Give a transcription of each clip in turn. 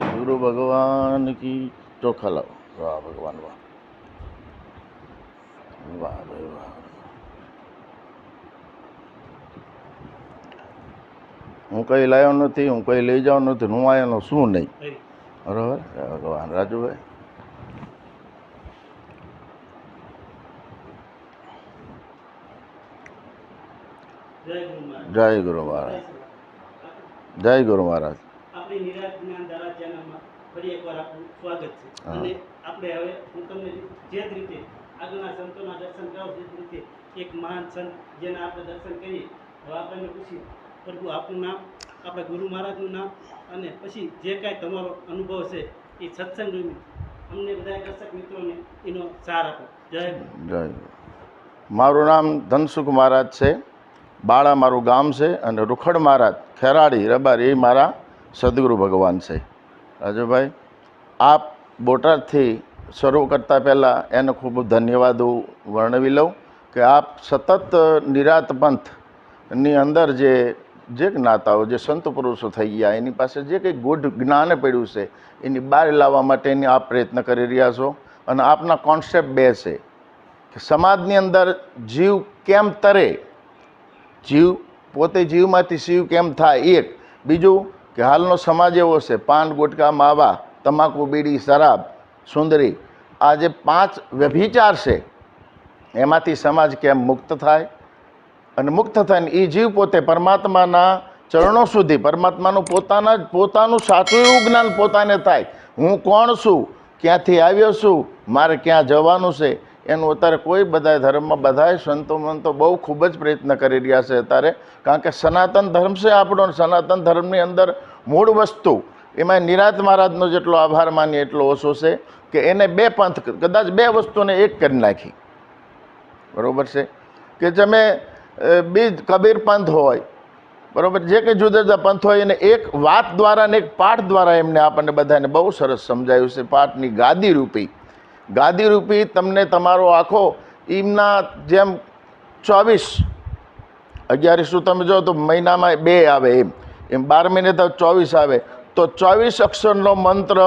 ગુરુ ભગવાન કી ચોખા લાવો વાહ ભગવાન વાહ વાહ ભાઈ વાહ હું કંઈ લાવ્યો નથી હું કંઈ લઈ જાવ નથી હું આવ્યો શું નહીં? બરાબર? ભગવાન. રાજુભાઈ? જય ગુરુ મહારાજ. જય ગુરુ મહારાજ આપણી નિરાશ જ્ઞાન ધારા ચેનલમાં ફરી એકવાર આપનું સ્વાગત છે. અને આપણે હવે હું તમને જે જ રીતે આગળના સંતોના દર્શન કરાવું જે જ રીતે એક મહાન સંત જેના આપણે દર્શન કરીએ હવે આપણને પૂછીએ પ્રભુ આપનું નામ? આપણા ગુરુ મહારાજનું નામ? અને પછી જે કાંઈ તમારો અનુભવ છે એ સત્સંગ અમને બધા દર્શક મિત્રોને એનો સાર આપો. જય જય મારું નામ ધનસુખ મહારાજ છે. બાળા મારું ગામ છે અને રૂખડ મહારાજ ખેરાડી રબારી એ મારા સદગુરુ ભગવાન છે. રાજુભાઈ આપ બોટાદથી શરૂ કરતાં પહેલાં એને ખૂબ ધન્યવાદ હું વર્ણવી લઉં કે આપ સતત નિરાંત પંથની અંદર જે જે જ્ઞાતાઓ જે સંત પુરુષો થઈ ગયા, એની પાસે જે કંઈ ગુઢ જ્ઞાન પડ્યું છે, એની બહાર લાવવા માટેની આપ પ્રયત્ન કરી રહ્યા છો અને આપના કોન્સેપ્ટ બે છે કે સમાજની અંદર જીવ કેમ તરે? જીવ પોતે જીવમાંથી શિવ કેમ થાય? એક. બીજું કે હાલનો સમાજ એવો છે, પાન, ગુટકા, માવા તમાકુ, બીડી, શરાબ, સુંદરી આ જે પાંચ વ્યભિચાર છે. એમાંથી સમાજ કેમ મુક્ત થાય? અને મુક્ત થઈને એ જીવ પોતે પરમાત્માના ચરણો સુધી, પરમાત્માનું પોતાના જ, પોતાનું સાચું એવું જ્ઞાન પોતાને થાય. હું કોણ છું? ક્યાંથી આવ્યો છું? મારે ક્યાં જવાનું છે? એનું અત્યારે કોઈ બધા ધર્મમાં બધાય સંતો મંતો બહુ ખૂબ જ પ્રયત્ન કરી રહ્યા છે અત્યારે. કારણ કે સનાતન ધર્મ છે આપણો સનાતન ધર્મની અંદર મૂળ વસ્તુ. એમાં નિરાત મહારાજનો જેટલો આભાર માનીએ એટલો ઓછો છે કે એને બે પંથ કદાચ બે વસ્તુને એક કરી નાખી. બરોબર છે? કે તમે બીજ કબીર પંથ હોય, બરાબર? જે કંઈ જુદા જુદા પંથ હોય, એને એક વાત દ્વારા ને એક પાઠ દ્વારા એમને આપણને બધાને બહુ સરસ સમજાયું છે. પાઠની ગાદી રૂપી. ગાદી રૂપી તમને તમારો આખો એમના જેમ ચોવીસ, અગિયારીસું તમે જો તો મહિનામાં બે આવે એમ. એમ બાર મહિને તો ચોવીસ આવે. તો ચોવીસ અક્ષરનો મંત્ર,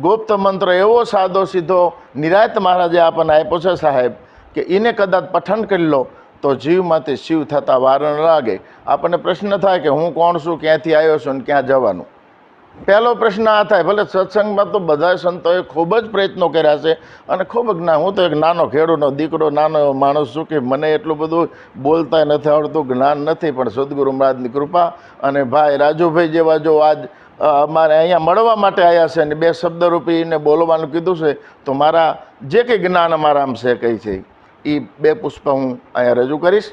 ગુપ્ત મંત્ર એવો સાદો સીધો નિરાયત મહારાજે આપણને આપ્યો છે સાહેબ, કે એને કદાચ પઠન કરી લો, તો જીવમાંથી શિવ થતાં વાર ન લાગે. આપણને પ્રશ્ન થાય કે હું કોણ છું, ક્યાંથી આવ્યો છું અને ક્યાં જવાનું? પહેલો પ્રશ્ન આ થાય, ભલે સત્સંગમાં તો બધા સંતોએ ખૂબ જ પ્રયત્નો કર્યા છે અને ખૂબ જ્ઞાન હું તો એક નાનો ખેડૂતનો દીકરો, નાનો એવો માણસ છું કે મને એટલું બધું બોલતા નથી આવડતું, જ્ઞાન નથી, પણ સદગુરુ મહારાજની કૃપા અને ભાઈ રાજુભાઈ જેવા જો આજ અમારે અહીંયા મળવા માટે આવ્યા છે અને બે શબ્દરૂપી એને બોલવાનું કીધું છે. તો મારા જે કંઈ જ્ઞાન અમારામાં છે કંઈ છે એ બે પુષ્પ હું અહીંયા રજૂ કરીશ.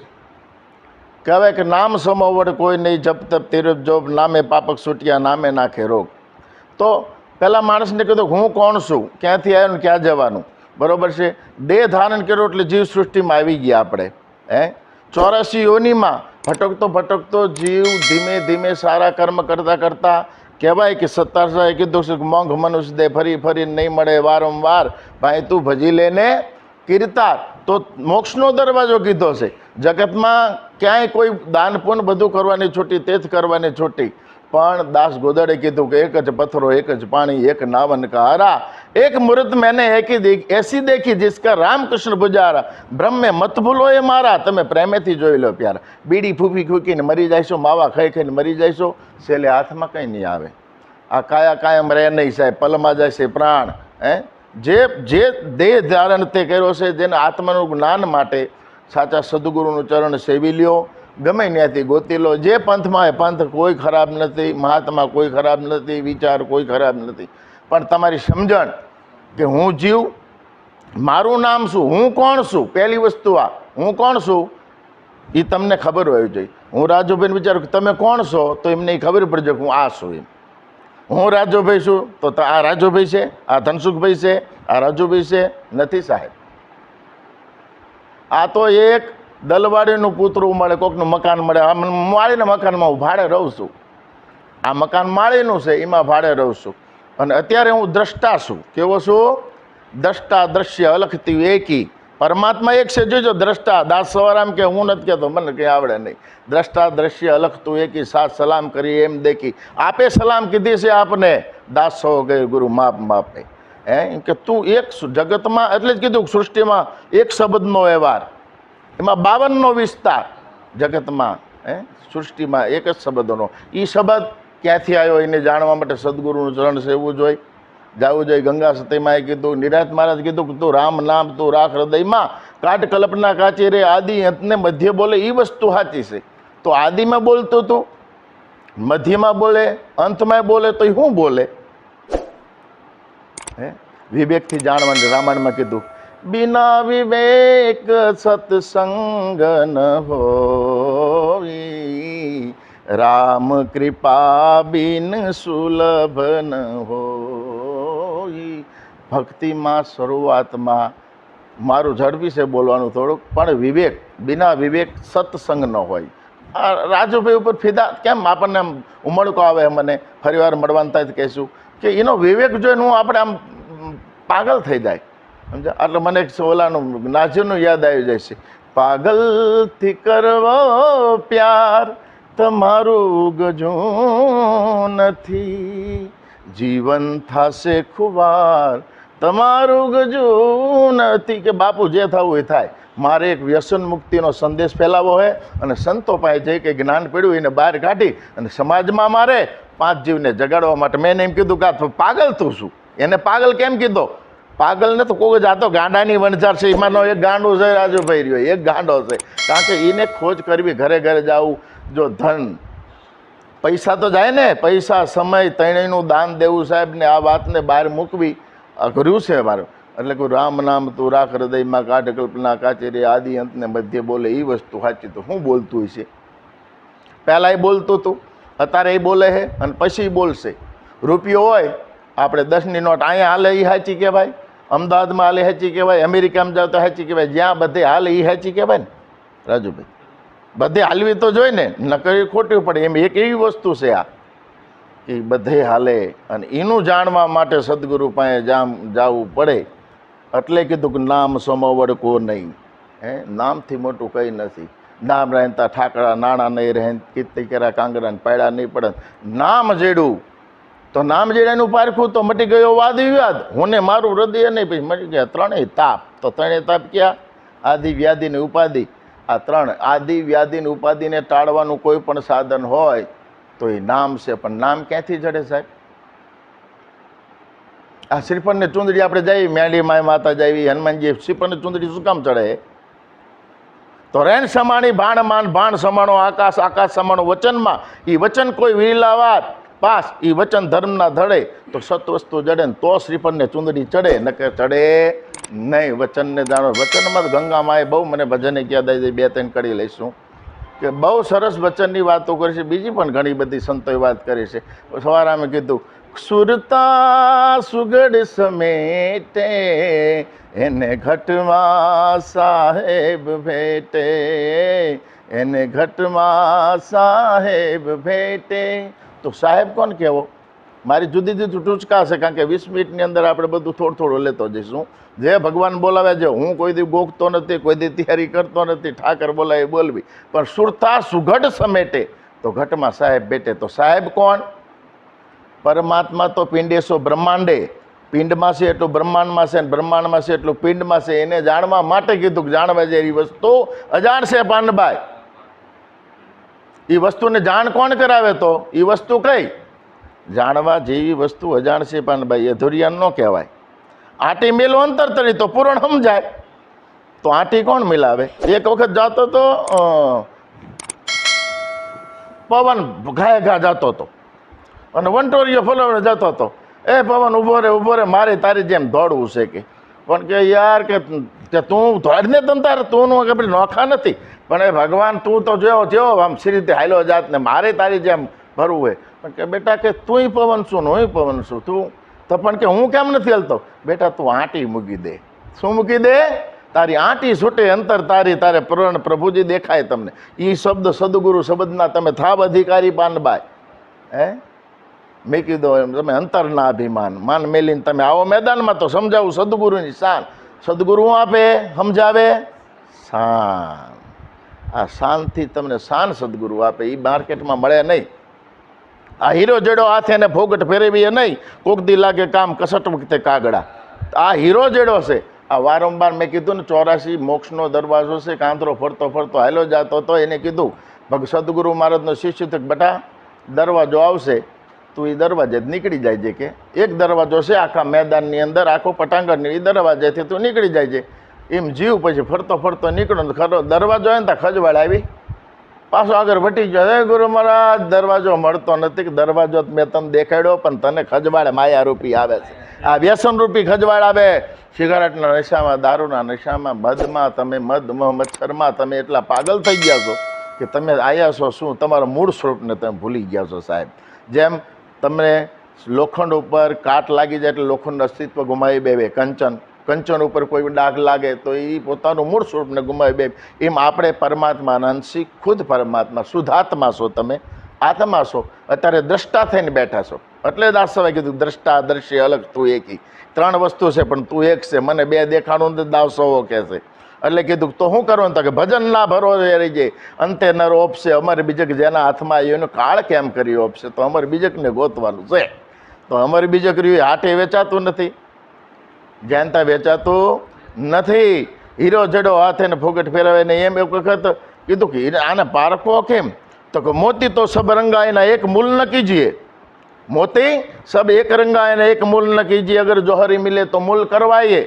કહેવાય કે નામ સમોવડ કોઈ નહીં જપ તપ તિરપ જોબ નામે પાપક છૂટ્યા નામે નાખે રોગ. તો પહેલાં માણસને કીધું હું કોણ છું, ક્યાંથી આવ્યો ને ક્યાં જવાનું? બરોબર છે? દેહ ધારણ કર્યો એટલે જીવ સૃષ્ટિમાં આવી ગયા આપણે, હે? ચોરાસી યોનીમાં ભટકતો ભટકતો જીવ ધીમે ધીમે સારા કર્મ કરતાં કરતાં કહેવાય કે સત્તારસાએ કીધું છે મોંઘ મનુષ્ય દે ફરી ફરી નહીં મળે વારંવાર. ભાઈ, તું ભજી લેને કીર્તાર. તો મોક્ષનો દરવાજો કીધો છે. જગતમાં ક્યાંય કોઈ દાન પુણ્ય બધું કરવાની છૂટી, તે જ કરવાની છૂટી. પણ દાસ ગોદડે કીધું કે એક જ પથ્થરો, એક જ પાણી, એક નાવન કા એક મુહૂર્ત મેને એકી દેખ એસી દેખી જિસકા રામકૃષ્ણ ભુજારા. બ્રહ્મે મત ભૂલો એ મારા, તમે પ્રેમેથી જોઈ લો પ્યારા. બીડી ફૂકી ફૂકીને મરી જાયશો, માવા ખાઈ ખાઈને મરી જાયશો, છેલ્લે હાથમાં કંઈ નહીં આવે. આ કાયા કાયમ રહે નહીં સાહેબ, પલમાં જાય છે પ્રાણ, હે? જે જે દેહ ધારણ તે કર્યો છે, જેને આત્માનું જ્ઞાન માટે સાચા સદગુરુનું ચરણ સેવી લ્યો. ગમે ત્યાંથી ગોતી લો. જે પંથમાં એ પંથ કોઈ ખરાબ નથી, મહાત્મા કોઈ ખરાબ નથી, વિચાર કોઈ ખરાબ નથી. પણ તમારી સમજણ કે હું જીવ, મારું નામ શું, હું કોણ છું? પહેલી વસ્તુ આ, હું કોણ છું? એ તમને ખબર હોવી જોઈએ હું રાજુભાઈને વિચારું કે તમે કોણ છો? તો એમને ખબર પડશે કે હું આ છું એમ. હું રાજુભાઈ છું? ત- આ રાજુભાઈ છે, આ ધનસુખભાઈ છે, આ રાજુભાઈ છે. નથી સાહેબ. આ તો એક દલવાડીનું પૂતરું મળે, કોકનું મકાન મળે. આ માળીના મકાનમાં હું ભાડે રહું છું. આ મકાન માળીનું છે, એમાં ભાડે રહું છું. અને અત્યારે હું દ્રષ્ટા છું. કેવો છું? દ્રષ્ટા, દ્રશ્ય, અલખતી, એકી. પરમાત્મા એક છે, જોજો, દ્રષ્ટા. દાસ સવારામ કે હું નથી કહેતો મને કંઈ આવડે નહીં. દ્રષ્ટા, દ્રશ્ય, અલખતું, એકી, સાથ, સલામ કરી એમ દેખી. આપે સલામ કીધી છે આપને? દાસ સૌ ગયું ગુરુ માપ માપે હે? કે તું એક જગતમાં, એટલે જ કીધું સૃષ્ટિમાં એક શબ્દનો વ્યવહાર. એમાં બાવનનો વિસ્તાર જગતમાં, હે? સૃષ્ટિમાં એક જ શબ્દનો. એ શબ્દ ક્યાંથી આવ્યો એને જાણવા માટે સદગુરુનું ચરણ સેવવું જોઈએ. જાવું જોઈએ. ગંગા સતીમાં એ કીધું, નિરાત મહારાજ કીધું કે તું રામ નામ, તું રાખ હૃદયમાં. કાટ કલ્પના કાચી રે, આદિ અંતને મધ્ય બોલે એ વસ્તુ સાચી છે. તો આદિમાં બોલતું તું? મધ્યમાં બોલે, અંતમાં બોલે, તો શું બોલે? હે? વિવેકથી જાણવાનું રામાયણમાં કીધું બિના વિવેક સત્સંગ ન હોવી રામ કૃપા બિન સુલભ ન હોય. ભક્તિમાં શરૂઆતમાં મારું ઝડપી છે બોલવાનું થોડુંક, પણ વિવેક, બિના વિવેક સત્સંગ ન હોય. આ રાજુભાઈ ઉપર ફિદા કેમ આપણને આમ ઉમળકો આવે મને? ફરીવાર મળવાનું તો કહીશું કે એનો વિવેક જોઈને હું આપણે આમ પાગલ થઈ જાય. સમજા એટલે મને એક ઓલાનું નાજીનું યાદ આવી જાય છે. પાગલથી કરવો પ્યાર તમારું ગજું નથી. જીવન થશે ખુવાર તમારું ગજું નથી. કે બાપુ, જે થવું એ થાય. મારે એક વ્યસન મુક્તિનો સંદેશ ફેલાવો છે અને સંતો પાસે જઈ કે જ્ઞાન પડ્યું એને બહાર કાઢી અને સમાજમાં મારે પાંચ જીવને જગાડવા માટે. મેં એમ કીધું કે પાગલ તું શું એને પાગલ કેમ કીધો? પાગલ ને તો કોઈ આ તો ગાંડાની વણઝાર છે. એમાંનો એક ગાંડો છે, રાજુભાઈ રહ્યો. એક ગાંડો છે. કારણ કે એને ખોજ કરવી, ઘરે ઘરે જવું, જો ધન. પૈસા તો જાય ને, પૈસા, સમય ત્રણેયનું દાન દેવું સાહેબને, આ વાતને બહાર મૂકવી. અઘર્યું છે મારું એટલે કોઈ રામ નામ તું રાખ, હૃદયમાં કાઢ, કલ્પના કાચેરી આદિ અંતને મધ્ય બોલે એ વસ્તુ સાચી. તો શું બોલતું હશે? પહેલાં એ બોલતું હતું અત્યારે એ બોલે છે, અને પછી બોલશે. રૂપિયો હોય આપણે દસની નોટ અહીંયા હાલે એ હાચી કહેવાય? અમદાવાદમાં હાલે હેચી કહેવાય? અમેરિકામાં જાવ તો સાચી કહેવાય? જ્યાં બધે હાલે એ હાચી કહેવાય ને? રાજુભાઈ, બધે હાલવી તો જોઈએ ને, નકરી એ ખોટી પડે. એમ એક એવી વસ્તુ છે આ, કે બધે હાલે અને એનું જાણવા માટે સદગુરુ પાસે જામ જવું પડે. એટલે કીધું કે નામ સમવડકો નહીં. હે? નામથી મોટું કંઈ નથી. નામ રહેતા ઠાકરા, નાણાં નહીં રહે કીર્તિ કર્યા કાંગરા પાડ્યા નહીં પડે. નામ જેડું તો નામ જેડાનું પારખું તો મટી ગયો વાદ વિવાદ. હું મારું હૃદય નહીં પછી મટી ગયા ત્રણેય તાપ. તો ત્રણેય તાપ ક્યાં? આદિ વ્યાધિને ઉપાધિ. આ ત્રણ આદિ વ્યાધિને ઉપાધિને ટાળવાનું કોઈ પણ સાધન હોય તો એ નામ છે, પણ નામ ક્યાંથી જડે સાહેબ? આ શ્રીફળને ચૂંદડી આપણે જઈએ મેળી માય માતા જઈએ હનુમાનજી, શ્રીફળને ચૂંદડી શું કામ ચડે? તો રેણ સમાણી, ભાણ માન, ભાણ સમાણો, આકાશ આકાશ સમાણો વચનમાં. એ વચન કોઈ વિલાવાત. પાસ એ વચન ધર્મના ધડે, તો સત વસ્તુ જડે ને તો શ્રીફળને ચૂંદડી ચડે નકે ચડે નહીં. વચનને જાણો, વચનમાં ગંગા માએ બહુ મને ભજને આવી જાય, બે ત્રણ કરી લઈશું. કે બહુ સરસ વચનની વાતો કરી છે, બીજી પણ ઘણી બધી સંતોએ વાત કરી છે. સવારે અમે કીધું, સુરતા સુગડ સમેટે, એને ઘટમાં સાહેબ ભેટે, એને ઘટમાં સાહેબ ભેટે. તો સાહેબ કોણ કહેવો? મારી જુદી જુદી ટૂચકા છે, કારણ કે વીસ મિનિટની અંદર આપણે બધું થોડું થોડું લેતો જઈશું. જે ભગવાન બોલાવે છે, હું કોઈ દી ગોખતો નથી, કોઈ દી તૈયારી કરતો નથી, ઠાકર બોલાવે બોલવી. પણ સુરતા સુઘટ સમેટે, તો ઘટમાં સાહેબ બેટે તો સાહેબ કોણ? પરમાત્મા તો પિંડેશો બ્રહ્માંડે. પિંડમાં છે એટલું બ્રહ્માંડમાં છે બ્રહ્માંડમાં છે એટલું પિંડમાં છે. એને જાણવા માટે કીધું કે જાણવા જેવી વસ્તુ અજાણ છે પાંડભાઈ એ વસ્તુને જાણ કોણ કરાવે તો? એ વસ્તુ કઈ? જાણવા જેવી વસ્તુ અજાણ છે પાંડભાઈ અધુરિયાન ન કહેવાય. આટી મેલો અંતર તરી તો પૂરણ સમજાય. તો આટી કોણ મિલાવે? એક વખત જાતો તો પવન ઘાય ઘા જતો હતો. અને વંટોરિયો ફલાવડે જતો હતો. એ પવન ઊભો રે ઊભો રે, મારે તારી જેમ દોડવું છે કે. પણ કે યાર, કે તું દોડને તમ તારે, તું કે પેલી નોખા નથી. પણ એ ભગવાન તું તો જેવો જેવો આમ સી રીતે હાલ્યો જાત ને મારે તારી જેમ ભરવું હોય. પણ કે બેટા કે તુંય પવન છું હુંય પવન છું તું તો પણ કે હું કેમ નથી હલતો? બેટા, તું આંટી મૂકી દે. શું મૂકી દે? તારી આંટી છૂટે, અંતર તારી, તારે પ્રણ પ્રભુજી દેખાય તમને. એ શબ્દ સદગુરુ શબ્દના તમે થાબ અધિકારી પાનબાઈ હે? મેં કીધું એમ. તમે અંતરના અભિમાન. માન મેલીને તમે આવો મેદાનમાં તો સમજાવું સદગુરુની શાન. સદગુરુ આપે? સમજાવે? શાન. આ શાનથી તમને શાન સદગુરુ આપે એ માર્કેટમાં મળે નહીં. આ હીરો જેડો હાથે એને ફોગટ ફેરવીએ નહીં, કોક દી લાગે કામ કસટ વખતે કાગડા. આ હીરો જેડો છે, આ વારંવાર મેં કીધું ને, ચોરાસી મોક્ષનો દરવાજો છે, કાંતરો ફરતો ફરતો હાલો જાતો હતો, એને કીધું, ભગ સદગુરુ મહારાજનો શિષ્ય તો બેટા, દરવાજો આવશે, તું એ દરવાજે જ નીકળી જાય છે કે. એક દરવાજો છે આખા મેદાનની અંદર, આખો પટાંગણની એ દરવાજેથી તું નીકળી જાય છે. એમ જીવ પછી ફરતો ફરતો નીકળો ને ખરો, દરવાજો આવે ને ત્યાં ખજવાળ આવી. પાછો આગળ વટી ગયો, હે ગુરુ મહારાજ, દરવાજો મળતો નથી કે દરવાજો મેં તને દેખાડ્યો, પણ તને ખજવાળ માયારૂપી આવે છે. આ વ્યસન રૂપી ખજવાળ આવે. સિગારેટના નશામાં, દારૂના નશામાં, મધમાં, તમે મધ મચ્છરમાં, તમે એટલા પાગલ થઈ ગયા છો કે તમે આવ્યા છો શું? તમારા મૂળ સ્વરૂપને તમે ભૂલી ગયા છો સાહેબ. જેમ તમને લોખંડ ઉપર કાટ લાગી જાય એટલે લોખંડનું અસ્તિત્વ ગુમાવી બેવે કંચન. કંચન ઉપર કોઈ ડાઘ લાગે તો એ પોતાનું મૂળ સ્વરૂપને ગુમાવી બે એમ આપણે પરમાત્મા નાનસી ખુદ પરમાત્મા, શુદ્ધાત્મા છો તમે, આત્મા છો. અત્યારે દ્રષ્ટા થઈને બેઠા છો. એટલે જ સવાય કીધું, દ્રષ્ટા દ્રશ્ય અલગ, તું એકી. ત્રણ વસ્તુ છે, પણ તું એક છે. મને બે દેખાણું ને દાવ સવો કે છે. એટલે કીધું, તો શું કરું? તો કે ભજન ના ભરો રહી જાય. અંતે નર ઓપશે, અમારે બીજક જેના હાથમાં આવ્યું એનું કાળ કેમ કરી ઓપશે? તો અમારે બીજકને ગોતવાનું છે. તો અમારે બીજક રહ્યું હાટે વેચાતું નથી. જાણતા વેચાતું નથી. હીરો જડો હાથે ને ફોગટ ફેરવે ને એમ એક વખત કીધું કે આને પારખો કેમ? તો કે મોતી તો સબ રંગા એના એક મૂલ ન કીજીએ. મોતી સબ એક રંગા એના એક મૂલ ન કીજીએ. અગર જોહરી મિલે તો મૂલ કરવાઈએ.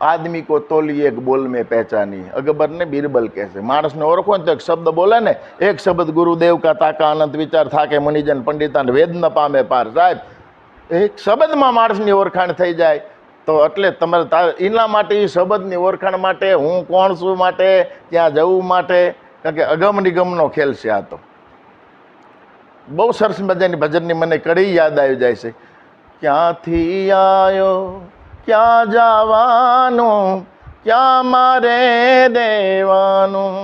આદમી કો તોલી એક બોલ મેં પહેચાની. અકબર ને બીરબલ કહેશે. માણસને ઓળખો ને તો એક શબ્દ બોલે ને. એક શબ્દ ગુરુદેવ કા તાકા અનંત વિચાર થાકે મણિજન પંડિતાન વેદ ન પામે પાર. સાહેબ એક શબ્દમાં માણસની ઓળખાણ થઈ જાય, તો એટલે તમારે એના માટે, એ શબ્દની ઓળખાણ માટે, હું કોણ છું માટે ત્યાં જવું માટે, કારણ કે અગમ નિગમનો ખેલ છે આ તો. બહુ સરસ મજાની ભજનની મને કડી યાદ આવી જાય છે. ક્યાંથી આવ્યો ક્યાં જવાનું? ક્યાં મારે દેવાનું?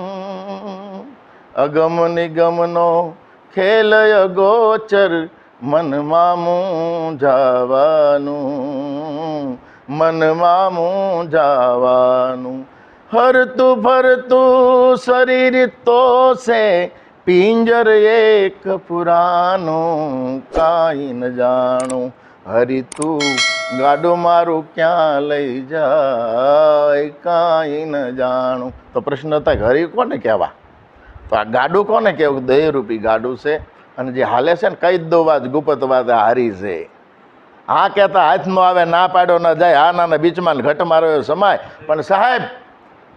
અગમ નિગમનો ખેલ ગોચર મનમાં મૂંઝાવાનું મનમાં મૂંઝાવાનું હરતું ફરતું શરીર તો છે, પિંજર એક પુરાનું, કાંઈ ન જાણું. હરી તું ગાડું મારું ક્યાં લઈ જાય, કાંઈ ન જાણું. તો પ્રશ્ન કે હરી કોને કહેવા? તો આ ગાડું કોને કહેવું? દેહરૂપી ગાડું છે. અને જે હાલે છે ને જ દો વાત, ગુપત વાત આ હારી છે. હા કહેતા, હાથમાં આવે, ના પાડ્યો ના જાય, હા નાના બીચમાં ઘટ મારો એવો સમાય. પણ સાહેબ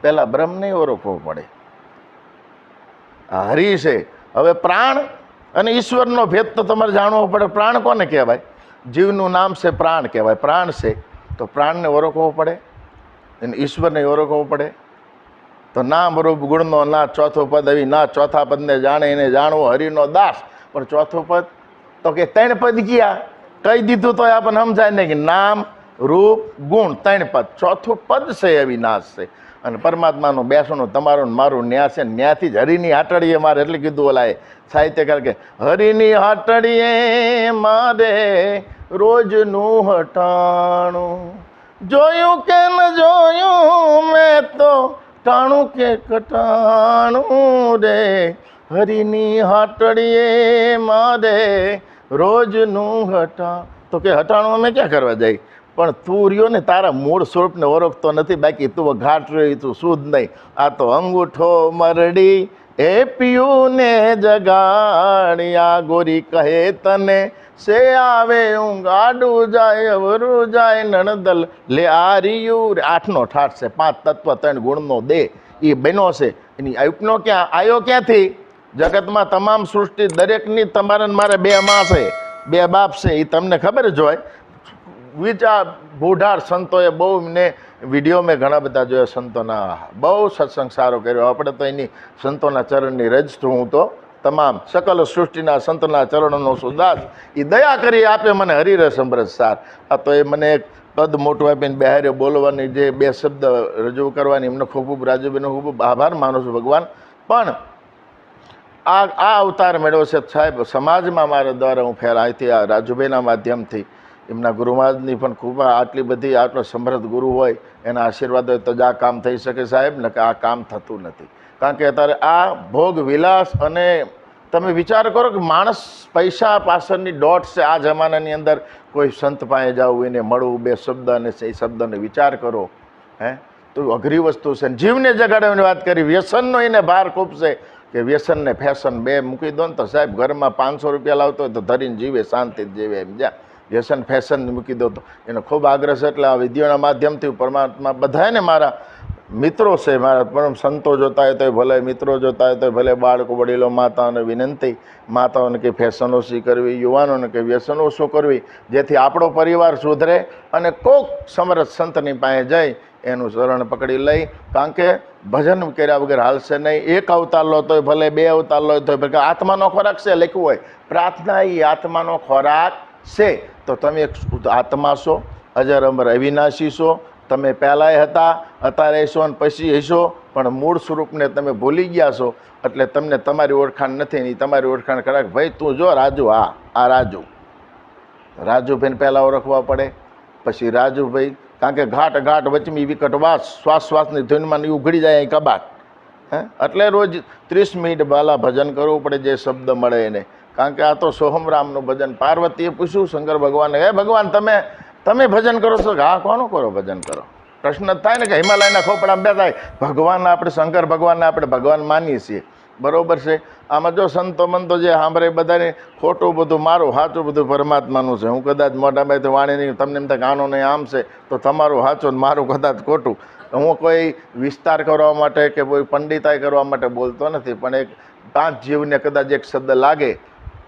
પહેલાં બ્રહ્મને ઓળખવો પડે. આ હરી છે. હવે પ્રાણ અને ઈશ્વરનો ભેદ તો તમારે જાણવો પડે. પ્રાણ કોને કહેવાય? જીવનું નામ છે પ્રાણ કહેવાય. પ્રાણ છે. તો પ્રાણને ઓળખવો પડે અને ઈશ્વરને ઓળખવો પડે. તો નામ રૂપ ગુણનો ના ચોથો પદ આવી, ના ચોથા પદને જાણે એને જાણવો હરિનો દાસ. પણ ચોથું પદ તો કે ત્રણ પદ ગયા. કહી દીધું તો આપણને સમજાય નહીં કે નામ, રૂપ, ગુણ ત્રણ પદ. ચોથું પદ છે અવિનાશ છે. અને પરમાત્માનું બેસણું તમારું ને મારું ન્યા છે. ન્યાથી જ હરિની હાટડીએ મારે એટલે કીધું ઓલાએ સાહિત્યકાર કે હરિની હાટડીએ મારે રોજનું હટાણું. જોયું કે ન જોયું મેં તો ટાણું કે કટાણું રે. હરિની હાટડીએ મારે રોજનું હટા તો કે હટાણું અમે ક્યાં કરવા જાય? પણ તું રહ્યો ને તારા મૂળ સ્વરૂપને ઓળખતો નથી, બાકી તું ઘાટ રહ્યો તું શુદ્ધ નહીં. આ તો અંગૂઠો મરડી, એ પિયું ને જગાડી ગોરી કહે તને, સે આવે ઊંઘાડું જાય, અવરું જાય, નણદલ, લે આ રિયું આઠનો ઠાઠ છે, પાંચ તત્વ, ત્રણ ગુણનો દે એ બન્યો છે. એની ઉપનો ક્યાં આવ્યો ક્યાંથી? જગતમાં તમામ સૃષ્ટિ દરેકની તમારે મારે બે માં છે, બે બાપ છે એ તમને ખબર જ હોય. વિચાર, બુઢાર સંતોએ બહુ મને વીડિયો મેં ઘણા બધા જોયા સંતોના. બહુ સત્સંગ સારો કર્યો. આપણે તો એની સંતોના ચરણની રજ છું હું તો. તમામ સકલ સૃષ્ટિના સંતના ચરણોનો સુદાસ. એ દયા કરી આપે મને હરિરસ અમૃત સાર. આ તો એ મને એક કદ મોટું આપીને બહારે બોલવાની જે બે શબ્દ રજૂ કરવાની એમનો ખૂબ ખૂબ રાજુબેનનો ખૂબ ખૂબ આભાર માનું છું ભગવાન. પણ આ આ અવતાર મેળવ્યો છે સાહેબ. સમાજમાં મારા દ્વારા હું ફેરાયથી આ રાજુભાઈના માધ્યમથી એમના ગુરુમાજની પણ ખૂબ આટલી બધી આટલો સમૃદ્ધ ગુરુ હોય, એના આશીર્વાદ હોય તો જ આ કામ થઈ શકે સાહેબ ને કે આ કામ થતું નથી. કારણ કે અત્યારે આ ભોગ વિલાસ અને તમે વિચાર કરો કે માણસ પૈસા પાછળની ડોટ છે. આ જમાનાની અંદર કોઈ સંત પાસે જવું એને મળવું, બે શબ્દ અને એ શબ્દનો વિચાર કરો, હે? તો અઘરી વસ્તુ છે. જીવને જગાડવાની વાત કરી, વ્યસનનો એને ભાર ખૂબ છે કે વ્યસન ને ફેશન બે મૂકી દો ને તો સાહેબ ઘરમાં પાંચસો રૂપિયા લાવતો હોય તો ધરીને જીવે શાંતિ જીવે એમ. જા, વ્યસન ફેશન મૂકી દો તો. એનો ખૂબ આગ્રહ છે એટલે આ વિધિઓના માધ્યમથી પરમાત્મા બધાને મારા મિત્રો છે, મારા પરમ સંતો જોતા હોય તો ભલે મિત્રો જોતા હોય તો ભલે બાળકો, વડીલો, માતાઓને વિનંતી, માતાઓને કે ફેશન ઓછી કરવી યુવાનોને કે વ્યસન ઓછું કરવી, જેથી આપણો પરિવાર સુધરે અને કોક સમરસ સંતની પાસે જઈ એનું શરણ પકડી લઈ, કારણ કે ભજન કર્યા વગર હાલશે નહીં. એક અવતાર લો તોય ભલે, બે અવતાર લો તોય ભલે આત્માનો ખોરાક છે, લખ્યું હોય. પ્રાર્થના એ આત્માનો ખોરાક છે. તો તમે એક આત્મા છો, અજર અમર અવિનાશી છો. તમે પહેલાંય હતા, અત્યારે હશો અને પછી હશો, પણ મૂળ સ્વરૂપને તમે ભૂલી ગયા છો. એટલે તમને તમારી ઓળખાણ નથી ની તમારી ઓળખાણ કરાક ભાઈ તું જો રાજુ, હા, આ રાજુ. રાજુભાઈને પહેલાં ઓળખવા પડે, પછી રાજુભાઈ કારણ કે ઘાટ ઘાટ વચમી વિકટ વાસ શ્વાસ શ્વાસની ધૂનમાં ઉઘડી જાય અહીં કબાટ. હે? એટલે રોજ ત્રીસ મિનિટ બાલા ભજન કરવું પડે, જે શબ્દ મળે એને. કારણ કે આ તો સોહમ રામનું ભજન. પાર્વતીએ પૂછ્યું, શંકર ભગવાનને, હે ભગવાન, તમે તમે ભજન કરો છો? હા, કોનું કરો ભજન કરો? પ્રશ્ન થાય ને કે હિમાલયના ખોપડામાં બે થાય. ભગવાન આપણે, શંકર ભગવાનને આપણે ભગવાન માનીએ છીએ. બરોબર છે? આમાં જો સંતો મંતો જે સાંભળે બધાને ખોટું બધું, મારું સાચું બધું પરમાત્માનું છે. હું કદાચ મોટાભાઈ તો વાણી નહીં, તમને એમ તો ગાનો નહીં, આમ છે, તો તમારું સાચું ને મારું કદાચ ખોટું. હું કોઈ વિસ્તાર કરવા માટે કે કોઈ પંડિતાઈ કરવા માટે બોલતો નથી, પણ એક પાંચ જીવને કદાચ એક શબ્દ લાગે,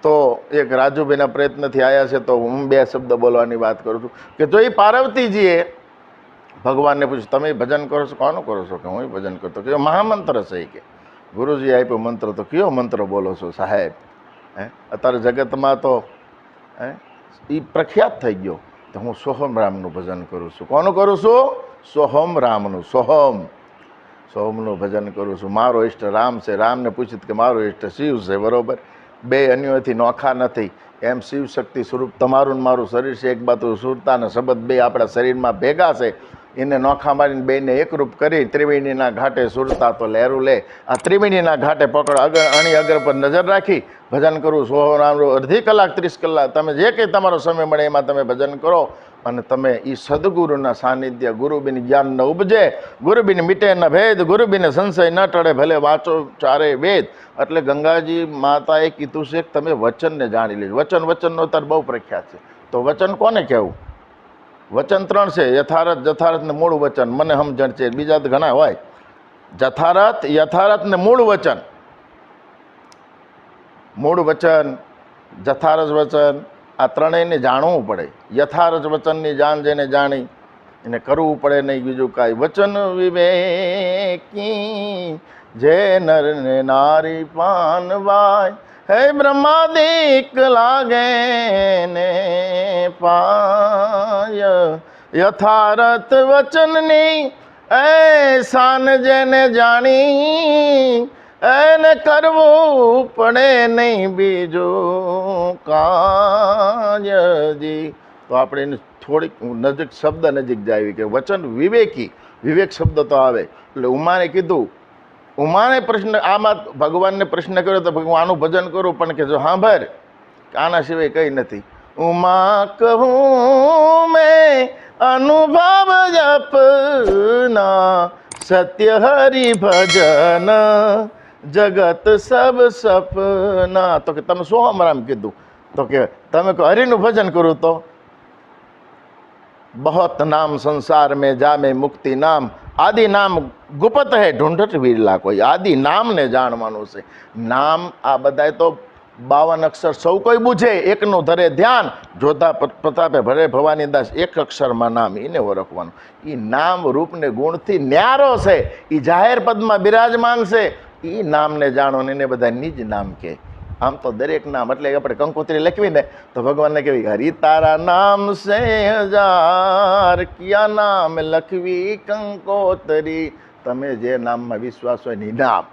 તો એક રાજુભાઈના પ્રયત્નથી આવ્યા છે, તો હું બે શબ્દ બોલવાની વાત કરું છું. કે જો એ પાર્વતીજીએ ભગવાનને પૂછ્યું, તમે ભજન કરો છો? કોનું કરો છો? કે હું ભજન કરતો? કે મહામંત્ર છે કે. ગુરુજી આપ્યો મંત્ર તો કયો મંત્ર બોલો છો સાહેબ? હે? અત્યારે જગતમાં તો, હે? એ પ્રખ્યાત થઈ ગયો. તો હું સોહમ રામનું ભજન કરું છું. કોનું કરું છું? સોહમ રામનું, સોહમ. સોહમનું ભજન કરું છું. મારો ઈષ્ટ રામ છે. રામને પૂછ્યું કે મારો ઈષ્ટ શિવ છે, બરોબર? બે અન્યોથી નોખા નથી. એમ શિવ શક્તિ સ્વરૂપ તમારું મારું શરીર છે. એક બાજુ સુરતા અને શબ્દ બે આપણા શરીરમાં ભેગા છે. એને નોખા મારીને બેને એકરૂપ કરી ત્રિવેણીના ઘાટે સુરતા તો લહેરું લે. આ ત્રિવેણીના ઘાટે પકડ અગર અણી અગર પર નજર રાખી. ભજન કરવું સોહરામનું અડધી કલાક, ત્રીસ કલાક. તમે જે કંઈ તમારો સમય મળે એમાં તમે ભજન કરો અને તમે એ સદગુરુના સાનિધ્ય ગુરુબિન જ્ઞાન ન ઉપજે. ગુરુબિન મીટે ન ભેદ, ગુરુબિન સંશય ન ટળે. ભલે વાંચો ચારે વેદ. એટલે ગંગાજી માતાએ કીધું છે કે તમે વચનને જાણી લેજો. વચન, વચનનો અત્યારે બહુ પ્રખ્યાત છે. તો વચન કોને કહેવું? વચન ત્રણ છે, યથારથ, જથારથ ને મૂળ વચન. મને સમજણ છે, બીજા તો ઘણા હોય. જથારથ, યથારથ ને મૂળ વચન. મૂળ વચન, જથારથ વચન, આ ત્રણેયને જાણવું પડે. યથારથ વચનની જાણ જેને જાણી, એને કરવું પડે નહીં બીજું કાંઈ. વચન વિવેકી, જે નર ને નારી પાનવાય હે બ્રહ્માદિક લાગે ને પાય. યથારથ વચનની એ સાન જેને જાણી, એને કરવું પડે નહીં બીજું કાયજી તો આપણે એને થોડીક નજીક શબ્દ નજીક જાય કે વચન વિવેકી. વિવેક શબ્દ તો આવે. એટલે ઉમાને કીધું ઉમાને પ્રશ્ન, આમાં ભગવાનને પ્રશ્ન કર્યો તો ભગવાનનું ભજન કરું, પણ કે જો સાંભળ આના સિવાય કંઈ નથી. ઉમા કહું, મેં અનુભવ જપના સત્ય હરિ ભજન જગત સબ સપના. તો કે, તમે શું હમણાં કીધું? તો કે, તમે કહો, હરિનું ભજન કરું તો? બહોત નામ સંસાર મેં જામે મુક્તિ નામ. આદિ નામ ગુપત હે ઢૂંઢટ વિરલા કોઈ આદિ નામને જાણવાનું છે. નામ આ બધાય તો બાવન અક્ષર સૌ કોઈ બુঝે એકનું ધરે ધ્યાન. જોતા પ્રતાપે ભરે ભવાની દાસ, એક અક્ષરમાં નામ, એને ઓળખવાનું. એ નામ, રૂપને, ગુણથી ન્યારો છે. એ જાહેર પદમાં બિરાજમાન છે. એ નામને જાણો ને એને બધા નિજ નામ કહે. આમ તો દરેક નામ, એટલે આપણે કંકોત્રી લખવી ને, તો ભગવાનને કહેવી હરી તારા નામ સે હજાર, કિયા નામ લખવી કંકોતરી. તમે જે નામમાં વિશ્વાસ હોય ને નામ.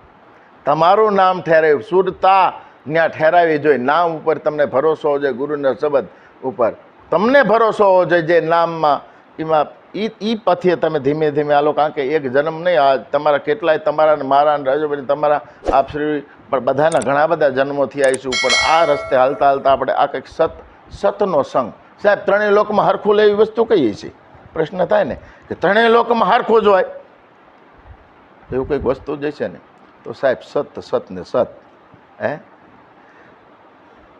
તમારું નામ ઠેરાવ્યું સુરતા ત્યાં ઠેરાવી જોઈએ નામ ઉપર તમને ભરોસો હોવો જોઈએ, ગુરુના શબ્દ ઉપર. તમને ભરોસો હોવો જોઈએ જે નામમાં એમાં ઈ ઈ પથે તમે ધીમે ધીમે આલો કારણ કે એક જન્મ નહીં, આ તમારા કેટલાય તમારા ને મારા ને રાજુભાઈ તમારા આપશ્રી પણ બધાના ઘણા બધા જન્મોથી આવીશું, પણ આ રસ્તે હાલતા હાલતા આપણે આ કંઈક સત, સતનો સંગ. સાહેબ, ત્રણેય લોકમાં હરખું લેવી વસ્તુ કહીએ છીએ પ્રશ્ન થાય ને? કે ત્રણેય લોકમાં હરખું જ હોય. એવું કંઈક વસ્તુ જે છે ને. તો સાહેબ, સત સત ને સત, હે?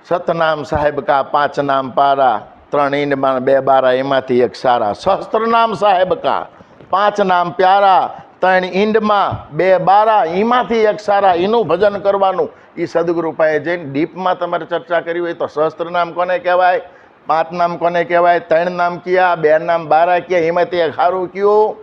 સતનામ સાહેબ કા પાંચ નામ પારા, ત્રણ ઈંડમાં બે બારા, એમાંથી એક સારા. સહસ્ત્ર નામ સાહેબ કા પાંચ નામ પ્યારા, ત્રણ ઈંડમાં બે બારા, એમાંથી એક સારા. એનું ભજન કરવાનું. એ સદગુરુ જઈને ડીપમાં તમારે ચર્ચા કરી હોય તો સહસ્ત્ર નામ કોને કહેવાય? પાંચ નામ કોને કહેવાય? ત્રણ નામ કયા? બે નામ બારા કયા? એમાંથી એક સારું કયું?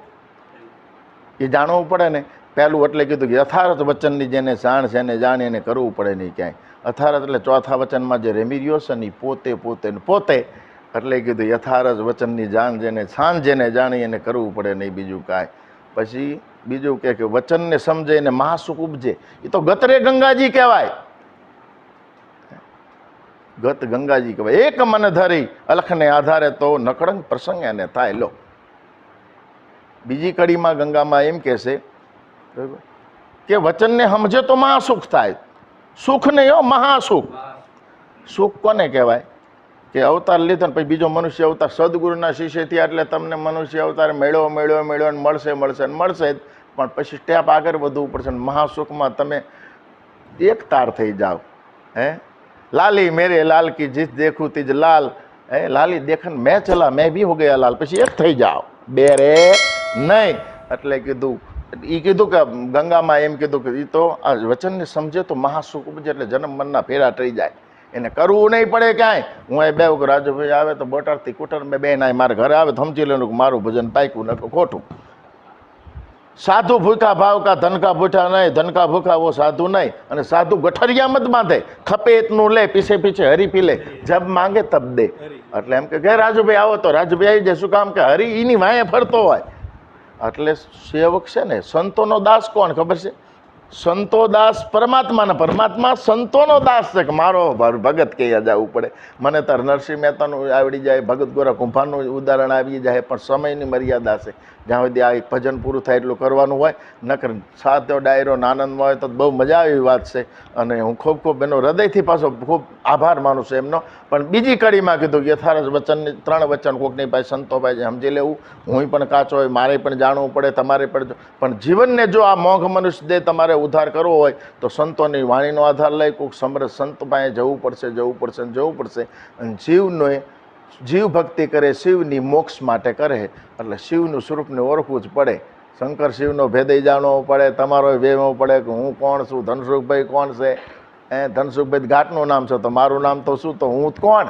એ જાણવું પડે ને. પહેલું એટલે કીધું કે યથાર્થ વચનની જેને જાણ છે એને જાણે એને કરવું પડે નહીં ક્યાંય. અથારથ એટલે ચોથા વચનમાં જે રેમી રહ્યો છે ને પોતે પોતે ને પોતે, એટલે કીધું યથારથ વચનની જાણ જેને છાન જેને જાણી એને કરવું પડે નહીં બીજું કાંઈ. પછી બીજું કે કે વચનને સમજે એને મહાસુખ ઉપજે. એ તો ગતરે ગંગાજી કહેવાય. ગત ગંગાજી કહેવાય. એક મન ધરી અલખને આધારે તો નકળંગ પ્રસંગ એને થાય. લો. બીજી કડીમાં ગંગામાં એમ કહેશે બરાબર? કે વચનને સમજે તો મહાસુખ થાય. સુખ નહીં હો, મહાસુખ. સુખ કોને કહેવાય? કે અવતાર લીધો ને પછી બીજો મનુષ્ય અવતાર સદગુરુના શિષ્ય થયા એટલે તમને મનુષ્ય અવતાર મેળવો મેળવો મેળવો ને મળશે મળશે ને મળશે જ. પણ પછી સ્ટેપ આગળ વધવું પડશે ને મહાસુખમાં તમે એક તાર થઈ જાઓ. હે? લાલી મેરે લાલ કી જીત દેખું તીજ લાલ. હે? લાલી દેખન મેં ચલા, મેં બી હો ગયા લાલ. પછી એક થઈ જાઓ. બે રે નહીં. એટલે કીધું એ કીધું કે ગંગામાં એમ કીધું કે એ તો આ વચનને સમજે તો ઉપજે એટલે જન્મ મનના ફેરા થઈ જાય. એને કરવું નહીં પડે ક્યાંય. હું એ બે રાજુભાઈ આવે તો બોટાદથી કુટર મેં બે નાય મારા ઘરે આવે સમજી લેવાનું કે મારું ભજન પાક્યું નકર ખોટું. સાધુ ભૂખા ભાવ કા ધનકા ભૂઠા નહીં ધનકા ભૂખા વો સાધુ નહીં. અને સાધુ ગઠરિયા મત બાંધે. ખપે એટલું લે પીછે પીછે હરી પી લે. જબ માંગે તબ દે. એટલે એમ કે "ઘે રાજુભાઈ આવો તો રાજુભાઈ આવી જાય. શું કામ કે હરી? એની વાંહે ફરતો હોય. એટલે સેવક છે ને, સંતોનો દાસ કોણ ખબર છે? સંતો દાસ પરમાત્માના, પરમાત્મા સંતોનો દાસ છે કે મારો ભગત કે જવું પડે. મને તાર નરસિંહ મહેતાનું આવડી જાય, ભગત ગોરા કુંભાનું ઉદાહરણ આવી જાય, પણ સમયની મર્યાદા છે. જ્યાં સુધી આ ભજન પૂરું થાય એટલું કરવાનું હોય, નકર સાધ્યો ડાયરો આનંદમાં હોય તો બહુ મજા આવી વાત છે. અને હું ખૂબ ખૂબ એનો હૃદયથી પાછો ખૂબ આભાર માનું છું એમનો. પણ બીજી કડીમાં કીધું કે યથારથ વચનની ત્રણ વચન કોકની પાસે સંતો પાસે સમજી લેવું, હું પણ કાચો હોય, મારે પણ જાણવું પડે, તમારે પણ પણ જીવનને જો આ મોઘ મનુષ્ય દે તમારે ઉદ્ધાર કરવો હોય, તો સંતોની વાણીનો આધાર લઈ કોઈક સમરસ સંત પાસે જવું પડશે જવું પડશે જવું પડશે. અને જીવનો જીવ ભક્તિ કરે શિવની મોક્ષ માટે કરે, એટલે શિવનું સ્વરૂપને ઓળખવું જ પડે. શંકર શિવનો ભેદય જાણવો પડે, તમારો વેમવો પડે કે હું કોણ છું, ધનસુખભાઈ કોણ છે? એ ધનસુખભાઈ ઘાટનું નામ છે, તો મારું નામ તો શું? તો હું કોણ?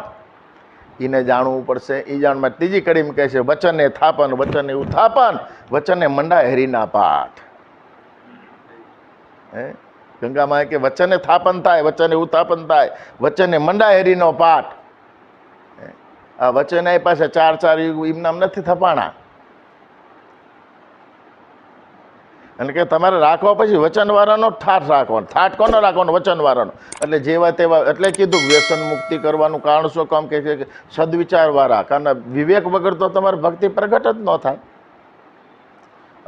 એને જાણવું પડશે. એ જાણમાં ત્રીજી કડીમ કહે છે, વચને થાપન, વચને ઉથાપન, વચને મંડા હેરીના પાઠ. હે? ગંગામાં કે વચને થાપન થાય, વચને ઉથાપન થાય, વચને મંડા હેરીનો પાઠ? આ વચને એ પાસે ચાર ચાર યુગ એમનામ નથી થપાણા. એટલે કે તમારે રાખવા પછી વચનવાળાનો ઠાઠ રાખવાનો. ઠાઠ કોનો રાખવાનો? વચનવાળાનો. એટલે જેવા તેવા એટલે કીધું, વ્યસન મુક્તિ કરવાનું કારણ શું કામ કે છે સદવિચારવાળા. કારણ વિવેક વગર તો તમારે ભક્તિ પ્રગટ જ ન થાય.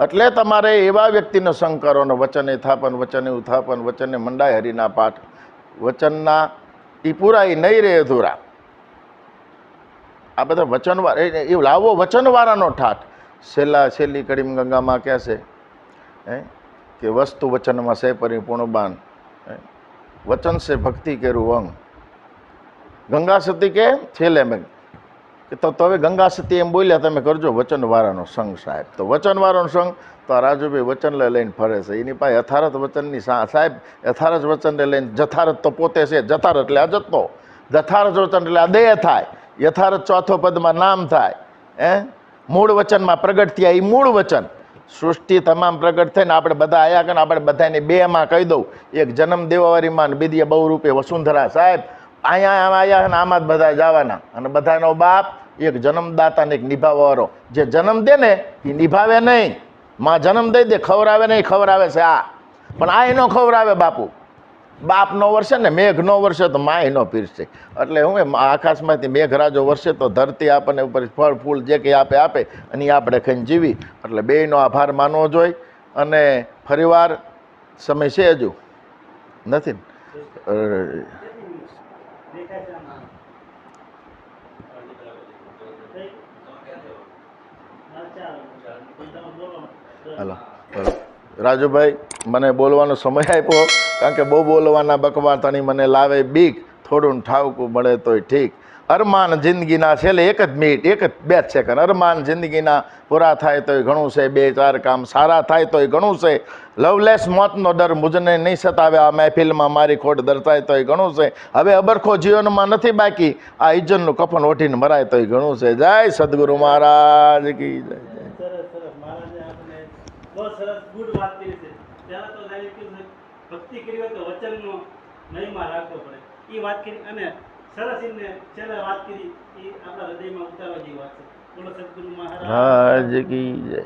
એટલે તમારે એવા વ્યક્તિનો સંગ કરવાનો. વચને થાપન, વચને ઉથાપન, વચને મંડાય હરિના પાઠ. વચનના એ પૂરા એ નહીં રહે અધૂરા. આ બધા વચનવાર એ લાવો વચનવાળાનો ઠાઠ. છેલ્લા છેલ્લી કડીમ ગંગામાં ક્યાં છે? હે? કે વસ્તુ વચનમાં છે પરિપૂર્ણ બાન વચન છે ભક્તિ કેરું અંગ ગંગા સતી કે? છેલ્લે મેં કે તો તમે ગંગા સતી એમ બોલ્યા, તમે કરજો વચનવાળાનો સંગ સાહેબ. તો વચનવાળાનો સંગ તો આ રાજુભાઈ વચન લઈને ફરે છે. એની પાસે યથારથ વચનની સાહેબ યથારથ વચનને લઈને જથારથ તો પોતે છે. જથારથ એટલે આ જથ્થો જથારથ વચન એટલે આ દેહ થાય. યથારથ ચોથો પદમાં નામ થાય એ મૂળ વચનમાં પ્રગટ થયા એ મૂળ વચન. સૃષ્ટિ તમામ પ્રગટ થઈને આપણે બધા આયા કે આપણે બધાને બેમાં કહી દઉં. એક જન્મ દેવાવારીમાં ને બીજી બહુ રૂપે વસુંધરા સાહેબ. અહીંયા આમ આયા ને આમાં જ બધા જવાના. અને બધાનો બાપ એક જન્મદાતા ને એક નિભાવવાળો જે જન્મ દે ને એ નિભાવે નહીં. માં જન્મ દઈ દે, ખવડાવે નહીં, ખવડાવે છે આ. પણ આ એનો ખવડાવે બાપુ. બાપ નો વર્ષે ને મેઘનો વર્ષે તો માયનો પીરશે એટલે હું આકાશમાંથી મેઘરાજો વર્ષે તો ધરતી આપણને ઉપર ફળ, ફૂલ જે કંઈ આપે આપે, અને એ આપણે ખાઈને જીવી. એટલે બેયનો આભાર માનવો જોઈએ અને ફરીવાર સમય છે હજુ? નથી હાલો. રાજુભાઈ, મને બોલવાનો સમય આપ્યો, કારણ કે બહુ બોલવાના બકવાતાની મને લાવે બીક, થોડું ઠાવકું મળે તોય ઠીક. અરમાન જિંદગીના છેલ્લે એક જ મિનિટ, એક જ બે જ સેકન્ડ. અરમાન જિંદગીના પૂરા થાય તોય ઘણું છે, બે ચાર કામ સારા થાય તોય ઘણું છે. લવલેસ મોતનો ડર મુજને નહીં સતાવે, આ મહેફિલમાં મારી ખોટ દર્શાય તોય ઘણું છે. હવે અબરખો જીવનમાં નથી બાકી, આ ઇજ્જતનું કફન ઓઠીને મરાય તોય ઘણું છે. જય સદગુરુ મહારાજ કી જય જય સરસ સરસ મહારાજે આપણે બહુ સરસ ગુડ વાત કરી છે પહેલાં તો સાહેબ કીધું છે, ભક્તિ કરી હોય તો વચનનો મહિમા રાખવો પડે. એ વાત કરી અને સરસ એમને છેલ્લે વાત કરી એ આપણા હૃદયમાં ઉતારવા જેવી વાત છે. બોલો સદગુરુ મહારાજ. કી જય.